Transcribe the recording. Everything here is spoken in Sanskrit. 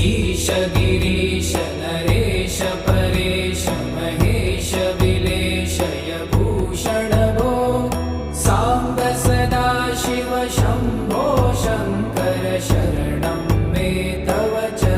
ईश गिरीश नरेश परेश महेश विलेशय भूषण भो। साम्ब सदा शिव शम्भो शङ्कर शरणं मे तव च।